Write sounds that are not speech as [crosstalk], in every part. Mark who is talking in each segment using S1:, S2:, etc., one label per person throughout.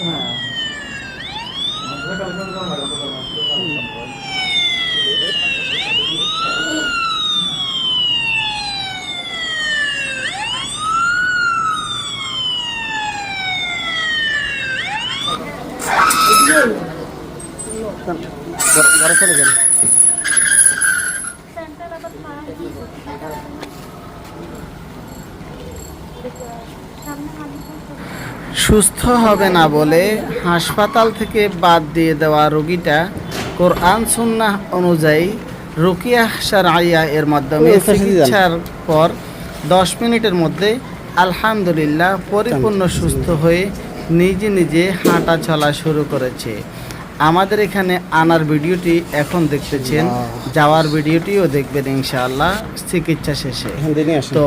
S1: হ্যাঁ ঘরে চলে যান সুস্থ হবে না বলে হাসপাতাল থেকে বাদ দিয়ে দেওয়া রোগীটা কোরআন সুন্নাহ অনুযায়ী রুকিয়া সারাইয়া এর মাধ্যমে চিকিৎসার পর দশ মিনিটের মধ্যে আলহামদুলিল্লাহ পরিপূর্ণ সুস্থ হয়ে নিজে নিজে হাঁটা চলা শুরু করেছে। আমাদের এখানে আনার ভিডিওটি এখন দেখতেছেন। যাওয়ার ভিডিওটিও দেখবেন ইনশাআল্লাহ। চিকিৎসা শেষে। তো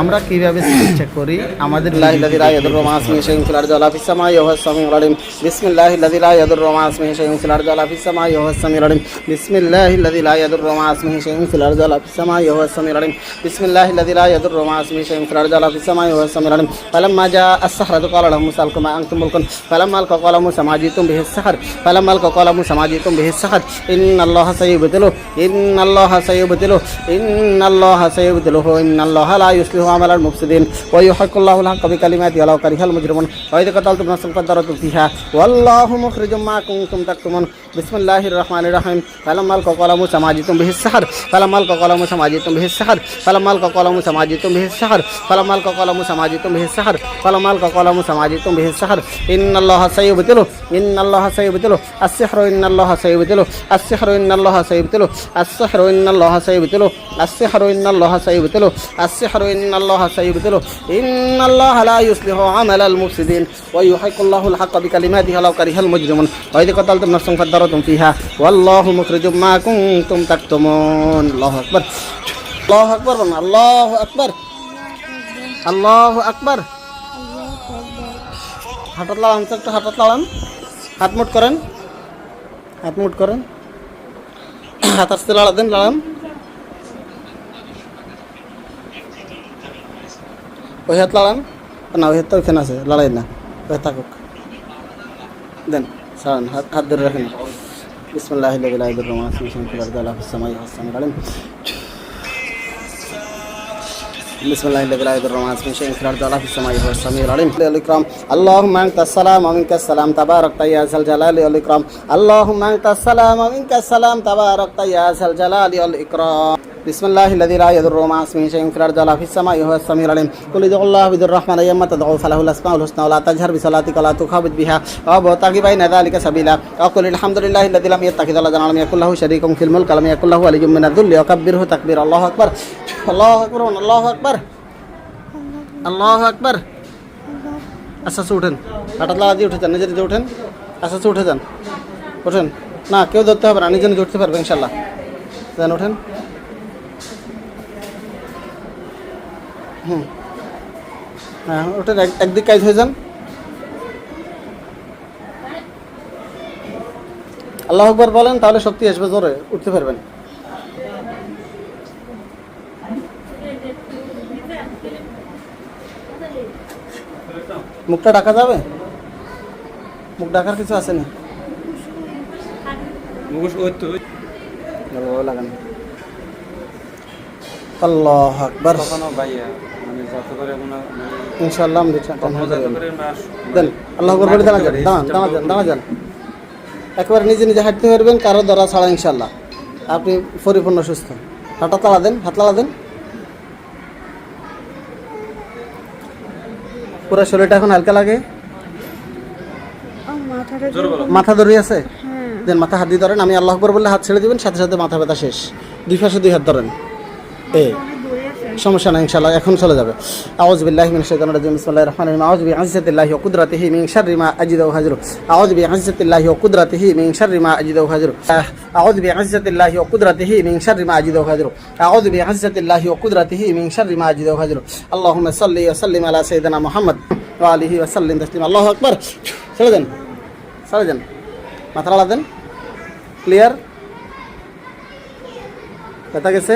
S1: আমরা কিভাবে চিকিৎসা করি আমাদের
S2: الله الذي لا يضر مع اسمه شيء في الارض ولا في السماء وهو السميع العليم بسم الله الذي لا يضر مع اسمه شيء في الارض ولا في السماء وهو السميع العليم بسم الله الذي لا يضر مع اسمه شيء في الارض ولا في السماء وهو السميع العليم بسم الله الذي لا يضر مع اسمه شيء في الارض ولا في السماء وهو السميع العليم فلما جاء السحرة قال لهم موسى القوا ما انتم ملكون فلما القوا قال موسى ما جئتم به السحر فلما القوا قال موسى ما جئتم به السحر ان الله سيبطله ان الله سيبطله ان الله سيبطله ان الله لا يصلح عمل المفسدين ويحق الله الحق بكلماته ولو كره المجرمون واذا قتلتم نفسا فدرتم فيها والله مخرج ما كنتم تكتمون بسم الله الرحمن الرحيم فلما القوا قال موسى ما جئتم به السحر فلما القوا قال موسى ما جئتم به السحر فلما القوا قال موسى ما جئتم به السحر فلما القوا قال موسى ما جئتم به السحر فلما القوا قال موسى ما جئتم به السحر ان الله سيبطله ان الله سيبطله السحر ان الله سيبطله السحر ان الله سيبطله السحر ان الله سيبطله السحر ان الله سيبطله السحر আল্লাহ সাইয়ুবতিলু ইন আল্লাহ লা ইউসলিহু আমালাল মুফসিদিন। ওয়া ইউহাইকুল্লাহুল হাক্কা বিকালিমাতিহি লাউ কারিহাল মুজরিমুন। ওয়া ইদ কাতালতুম নাফসান ফাদারাতুম ফিহা। ওয়াল্লাহু মুখরিজুম মা কুনতুম তাকতুমুন। আল্লাহু আকবার। আল্লাহু আকবার আল্লাহু আকবার। আল্লাহু আকবার। হাতত লাগান একটু হাতত লাগান হাত মুট করেন। হাত মুট করেন। হাত আসতে লাড়া দেন লাড়ান ওই হাত লাড়ান না ওই হাত তো ওইখানে আছে লড়াই না ওই হাত থাকুক দেন সারান হাত হাত ধরে রাখেন বিসমুল্লাহ ইলাইদুর রহমান আসমিন কুলার দালা ফিসামাই হাসান গালিম بسم الله الذي لا يضر مع اسمه شيء في الارض ولا في السماء وهو السميع العليم الاكرام اللهم انت السلام ومنك السلام تبارك يا ذا الجلال والاكرام اللهم انت السلام ومنك السلام تبارك يا ذا الجلال والاكرام بسم الله الذي لا يضر مع اسمه شيء في الارض ولا في السماء وهو السميع العليم قل ادعوا الله بذر الرحمن ايما تدعوا فله الاسماء الحسنى ولا تجهر بصلاتك ولا تخافت بها وابتغي بين ذلك سبيلا وقل الحمد لله الذي لم يتخذ ولدا ولم يكن له شريك في الملك ولم يكن له ولي من الذل وكبره تكبيرا الله اكبر الله اكبر الله اكبر আল্লাহ আকবার আচ্ছা আচ্ছা উঠেন হাঁটাত লাগা দিয়ে উঠে যান নিজে নিজে উঠেন আচ্ছা আচ্ছা উঠে যান ওঠেন না কেউ ধরতে হবে না নিজে নিজে উঠতে পারবে ইনশাল্লাহ যান ওঠেন হুম। হ্যাঁ এক- একদিক কাজ হয়ে যান। আল্লাহ আকবার বলেন তাহলে শক্তি আসবে জোরে উঠতে পারবেন। মুখটা ঢাকা যাবে? মুখ ঢাকার কিছু আছে না? লাগান আল্লাহ আকবার। ইনশাআল্লাহ আমি দিচ্ছি। দেন আল্লাহ বলে দাঁড়া যান দাঁড়ান দাঁড়া যান দাঁড়া যান একবার নিজে নিজে হাঁটতে পারবেন কারও দ্বারা ছাড়া ইনশাআল্লাহ। আপনি পরিপূর্ণ সুস্থ। হাঁটা তালা দেন হাত তালা দেন। পুরো শরীরটা এখন হালকা লাগে? মাথা ধরে আছে? দেন মাথা হাত দিয়ে ধরেন। আমি আল্লাহ আকবর বললে হাত ছেড়ে দিবেন সাথে সাথে মাথা ব্যথা শেষ। দুই পাশে দুই হাত ধরেন। এ সমস্যা নাই, ইনশাআল্লাহ, এখন চলে যাবে। আউযু বিল্লাহি মিনাশ শাইতানির রাজিম, বিসমিল্লাহির রহমানির রহিম। আউযু বিইজ্জাতিল্লাহি ওয়া কুদরাতিহি মিন শাররি মা আজিদু ওয়া হাজরু আউযু বিইজ্জাতিল্লাহি ওয়া কুদরাতিহি মিন শাররি মা আজিদু ওয়া হাজরু আউযু বিইজ্জাতিল্লাহি ওয়া কুদরাতিহি মিন শাররি মা আজিদু ওয়া হাজরু আউযু বিইজ্জাতিল্লাহি ওয়া কুদরাতিহি মিন শাররি মা আজিদু ওয়া হাজরু আল্লাহুম্মা সাল্লি ওয়া সাল্লিম আলা সাইয়্যিদিনা মুহাম্মদ ওয়া আলিহি ওয়া সাল্লিম তাসলিমা। আল্লাহু আকবার। ছেড়ে দেন ছেড়ে দেন মাথা নাড়া দেন। ক্লিয়ার? ব্যথা গেছে?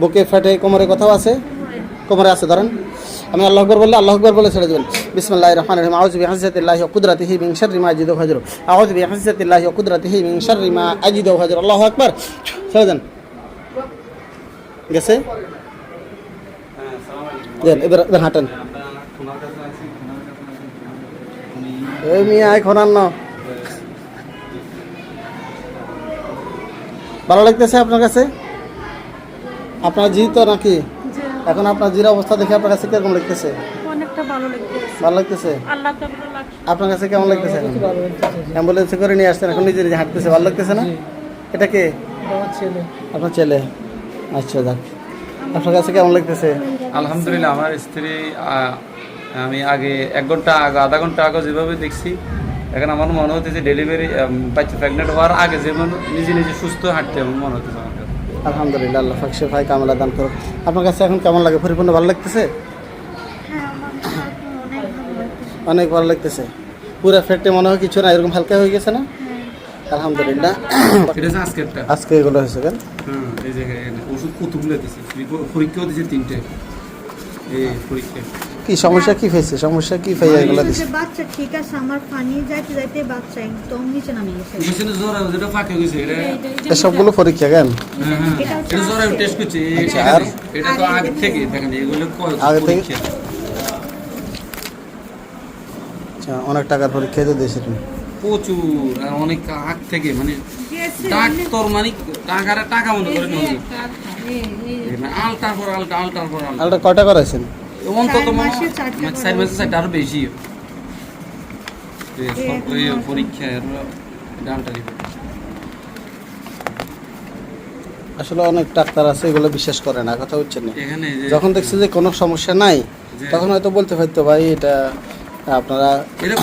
S2: বুকে ফেটে, কোমরে কোথাও আছে। কোমরে আছে, ধরেন। আমি আল্লাহ আকবর বললে আল্লাহ আকবর বলে ছেড়ে দেবেন। বিসমিল্লাহ রহমান রহিম। আউজ বিহাজিয়াতিল্লাহি ওয়া কুদরাতিহি মিন শাররি মা আজিদু হাজরু আউজ বিহাজিয়াতিল্লাহি ওয়া কুদরাতিহি মিন শাররি মা আজিদু হাজরু আল্লাহু আকবার। ছেড়ে দেন। গেছে? দেন, এবার এবার হাঁটেন। মিয়া আয় খোনান না ভালো লাগতেছে আপনার কাছে? আপনার জি তো নাকি? এখন আপনার জির অবস্থা দেখে আপনার কাছে কীরকম লাগতেছে?
S3: অনেকটা ভালো
S2: লাগতেছে।
S3: আল্লাহ তো ভালো লাগছে।
S2: আপনার কাছে কেমন লাগতেছে এখন? অ্যাম্বুলেন্সে করে নিয়ে আসছেন এখন নিজে নিজে হাঁটতেছে ভালো লাগতেছে না? এটা কে? আপনার ছেলে। আচ্ছা যাক। আপনার কাছে কেমন লাগতেছে?
S4: আলহামদুলিল্লাহ আমার স্ত্রী আমি আগে এক ঘণ্টা আগে আধা ঘণ্টা আগে যেভাবে দেখছি এখন আমার মনে হতেছে ডেলিভারি বাচ্চা প্রেগনেন্ট হওয়ার আগে যেমন নিজে নিজে সুস্থ হাঁটতে মনে হতেছে আমার।
S2: আলহামদুলিল্লাহ আল্লাহ ফাকশে ভাই কামলা দান করো আপনার কাছে এখন কেমন লাগে? পরিপূর্ণ ভালো লাগতেছে?
S3: অনেক ভালো লাগতেছে।
S2: অনেক ভালো লাগতেছে পুরো ফ্যাক্টে মনে হয় কিছু না এরকম হালকা হয়ে গেছে না? আলহামদুলিল্লাহ। আজকে এগুলো হয়েছে কেন?
S4: ওষুধ কতগুলো দিয়েছে পরীক্ষাও দিয়েছে তিনটে। এই পরীক্ষা
S2: কি সমস্যা কি ফেছে সমস্যা কি ফাইয়া এগুলো দিছে।
S5: বাচ্চা ঠিক আছে আমার পানি যাইতে যাইতে বাচ্চা একদম নিচে নামে গেছে।
S4: মেশিনে জ্বর আছে, যেটা ফাঁকে গেছে এটা
S2: সবগুলো পরীক্ষা কেন?
S4: হ্যাঁ হ্যাঁ এটা জ্বর আমি টেস্ট করছি
S2: আচ্ছা, আর?
S4: এটা তো আগে থেকে দেখেন এগুলো
S2: আগে থেকে? আচ্ছা অনেক টাকার পরীক্ষা তো দিয়েছে তুমি।
S4: প্রচুর আর অনেক আগ থেকে মানে ডাক্তার মানে টাকার টাকা মনে করে নিয়ে মানে আলটার পর আলটা আলটার পর আলটা
S2: আলটা কয়টা করাইছেন?
S4: অন্তত
S5: চার মাসে চারটা
S4: হয় চার মাসে চারটা আরও বেশি। পরীক্ষা ডালটা রিপোর্ট
S2: আসলে অনেক ডাক্তার আছে এগুলো বিশ্বাস করে না কথা হচ্ছে না? যখন দেখছে যে কোনো সমস্যা নাই তখন হয়তো বলতে পারতো ভাই এটা আপনারা
S4: এটা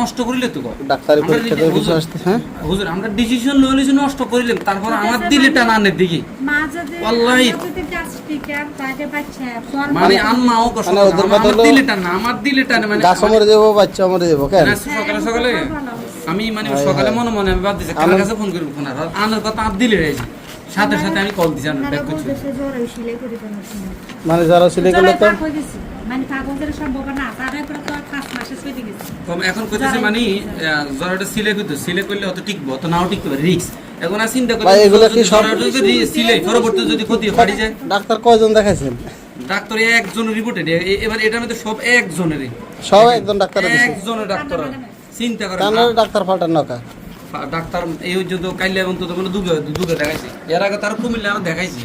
S4: নষ্ট করিলে তো
S2: ডাক্তারি
S4: আমরা
S2: পরীক্ষা দিয়ে কিছু আসতে হ্যাঁ?
S4: হুজুর আমরা ডিসিশন লইলে নষ্ট করিলাম তারপর আমার দিলে টান আনের দিকে।
S5: আর তাকে বাচ্চা
S4: মানে আম্মাও কষ্ট
S2: মানে ওদের
S4: আমার না আমার দিলে টানে মানে
S2: গাছ মরে যাব বাচ্চা মরে যাব কেন?
S4: সকালে সকালে আমি মানে সকালে মনে মনে আমি বাদ দিছি কার কাছে ফোন করি ফোন আর? আনার কথা দিলে রয়েছে সাথে সাথে আমি কল দিছি আনার ব্যাক করছি।
S5: ফেলেছে
S2: মানে যারা সিলেক্ট এগুলো তো
S3: মানে কাগজের সম্ভব না তার তো আর মাসে চলে গেছে
S4: তো এখন কইতেছে মানে জ্বরটা সিলে করতে সিলে করলে হয়তো টিকবো তো নাও টিকতে পারে রিক্স এখন আর চিন্তা করি
S2: এগুলো কি সব-
S4: যদি সিলে পরবর্তী যদি ক্ষতি ফাড়ি যায়।
S2: ডাক্তার কয়জন দেখাইছেন?
S4: ডাক্তার একজন রিপোর্টে এবার এটার মধ্যে সব একজনেরই।
S2: সব একজন ডাক্তার
S4: একজনের ডাক্তার। চিন্তা করে
S2: কানের ডাক্তার ফাল্টার নকা।
S4: ডাক্তার এই পর্যন্ত কাইলে মানে দুগে দুগে দেখাইছি। এর আগে তার কুমিল্লা দেখাইছি।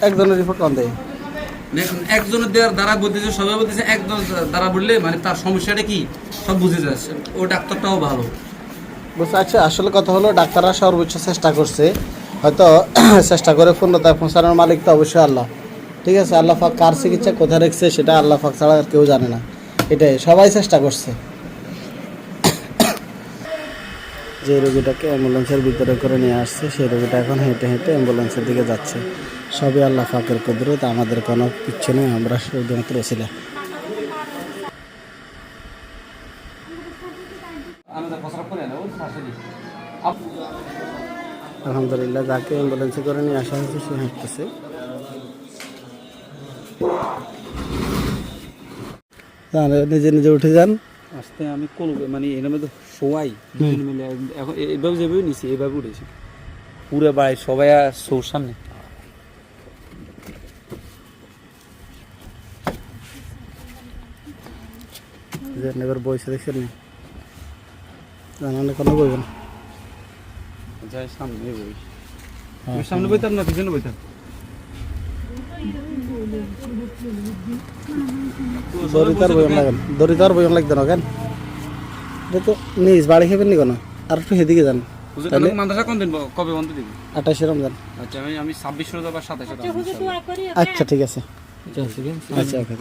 S2: একজনের রিপোর্ট কম দেয়।
S4: এখন একজনের দেওয়ার দ্বারা বলতেছে, সবাই বলতেছে, একজন দ্বারা বললে মানে তার সমস্যাটা কি? সব বুঝে যাচ্ছে। ও ডাক্তারটাও ভালো।
S2: বুঝতে আচ্ছা আসলে কথা হলো ডাক্তাররা সর্বোচ্চ চেষ্টা করছে। হয়তো [clears throat] চেষ্টা করে পূর্ণতায় পৌঁছানোর মালিক তো অবশ্যই আল্লাহ। ঠিক আছে, আল্লাহ ফাক কার চিকিৎসা কোথায় রেখেছে, সেটা আল্লাহ ফাক ছাড়া আর কেউ জানে না। এটাই, সবাই চেষ্টা করছে। যে রোগীটাকে অ্যাম্বুলেন্সের ভিতরে করে নিয়ে আসছে, সেই রোগীটা এখন হেঁটে হেঁটে অ্যাম্বুলেন্সের দিকে যাচ্ছে। সবই আল্লাহ পাকের কুদরত, আমাদের কোনো কিচ্ছু নেই, আমরা শুধুমাত্র ছিলাম আলহামদুলিল্লাহ, যাকে অ্যাম্বুলেন্সে করে নিয়ে আসা হয়েছে, সে হাঁটতেছে। নিজে নিজে উঠে যান।
S4: আসতে আমি কোন মানে এর মধ্যে সবাই দুজন মিলে এখন এইভাবে যেভাবে নিছি এইভাবে উঠেছি। পুরো বাড়ি সবাই সৌর সামনে?
S2: এবার বইসে দেখছেন নি? জানালে কোনো বইবেন
S4: যাই সামনে বই সামনে বইতাম না পিছনে বইতাম
S2: দরিতার বইম লাগেন দরিতার বইম লাগবে না কেন? এটা তো নিজ বাড়ি খেবেন নি কোনো? আর একটু সেদিকে যান। তাহলে
S4: মাদ্রাসা কোন দিন কবে বন্ধ দিবি?
S2: আঠাশে রমজান।
S4: আচ্ছা আমি আমি ছাব্বিশ রোজা বা সাতাশে
S2: আচ্ছা ঠিক আছে। আচ্ছা ওকে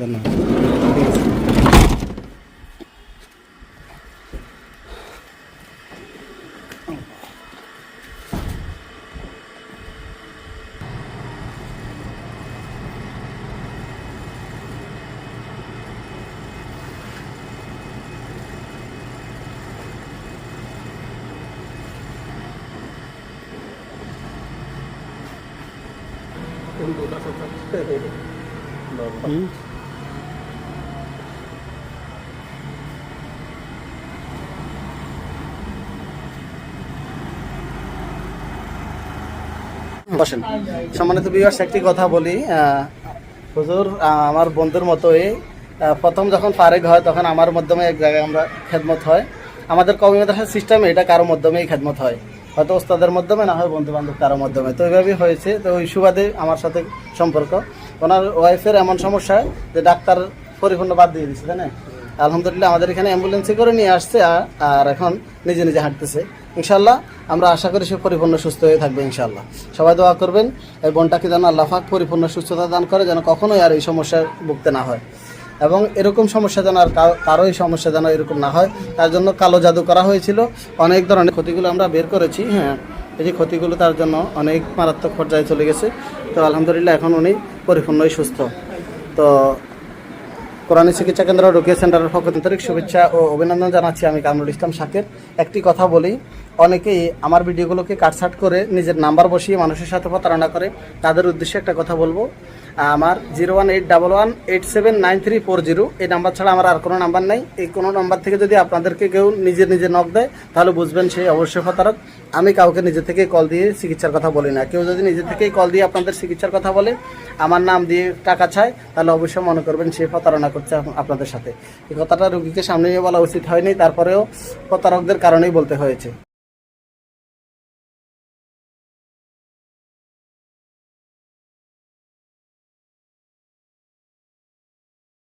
S2: বসেন। সম্মানিত বিবাস একটি কথা বলি হুজুর আমার বন্ধুর মতোই প্রথম যখন ফারেক হয়, তখন আমার মাধ্যমে এক জায়গায় আমরা খেদমত হয়। আমাদের কবি মাদ্রাসার সিস্টেমে এটা, কারও মাধ্যমেই খেদমত হয়। হয়তো ওস্তাদের মাধ্যমে, না হয় বন্ধু বান্ধব কারও মাধ্যমে। তো এইভাবেই হয়েছে। তো ওই সুবাদে আমার সাথে সম্পর্ক। ওনার ওয়াইফের এমন সমস্যা যে ডাক্তার পরিপূর্ণ বাদ দিয়ে দিচ্ছে তাই আলহামদুলিল্লাহ, আমাদের এখানে অ্যাম্বুলেন্সে করে নিয়ে আসছে আর- এখন নিজে নিজে হাঁটতেছে। ইনশাল্লাহ আমরা আশা করি সে পরিপূর্ণ সুস্থ হয়ে থাকবে ইনশাল্লাহ সবাই দোয়া করবেন, এই বোনটাকে যেন আল্লাহ পাক পরিপূর্ণ সুস্থতা দান করে, যেন কখনোই আর এই সমস্যায় ভুগতে না হয়। এবং এরকম সমস্যা যেন আর কারো- কারও সমস্যা যেন এরকম না হয়। তার জন্য কালো জাদু করা হয়েছিল। অনেক ধরনের ক্ষতিগুলো আমরা বের করেছি হ্যাঁ। এই যে ক্ষতিগুলো তার জন্য অনেক মারাত্মক পর্যায়ে চলে গেছে। তো আলহামদুলিল্লাহ এখন উনি পরিপূর্ণই সুস্থ। তো কোরআনী চিকিৎসা কেন্দ্র রোকিয়া সেন্টারের পক্ষ আন্তরিক শুভেচ্ছা ও অভিনন্দন জানাচ্ছি আমি কামরুল ইসলাম শাকের। একটি কথা বলি অনেকেই আমার ভিডিওগুলোকে কাটছাট করে নিজের নাম্বার বসিয়ে মানুষের সাথে প্রতারণা করে। তাদের উদ্দেশ্যে একটা কথা বলব। আমার zero one eight double one eight seven nine three four zero. এই নাম্বার ছাড়া আমার আর কোনো নাম্বার নেই। এই কোনো নাম্বার থেকে যদি আপনাদেরকে কেউ নিজে নিজে নক দেয়, তাহলে বুঝবেন সে অবশ্যই প্রতারক। আমি কাউকে নিজে থেকেই কল দিয়ে চিকিৎসার কথা বলি না। কেউ যদি নিজে থেকেই কল দিয়ে আপনাদের চিকিৎসার কথা বলে, আমার নাম দিয়ে টাকা চায়, তাহলে অবশ্যই মনে করবেন সে প্রতারণা করছে আপনাদের সাথে। এই কথাটা রুগীকে সামনে নিয়ে বলা উচিত হয়নি, তারপরেও প্রতারকদের কারণেই বলতে হয়েছে।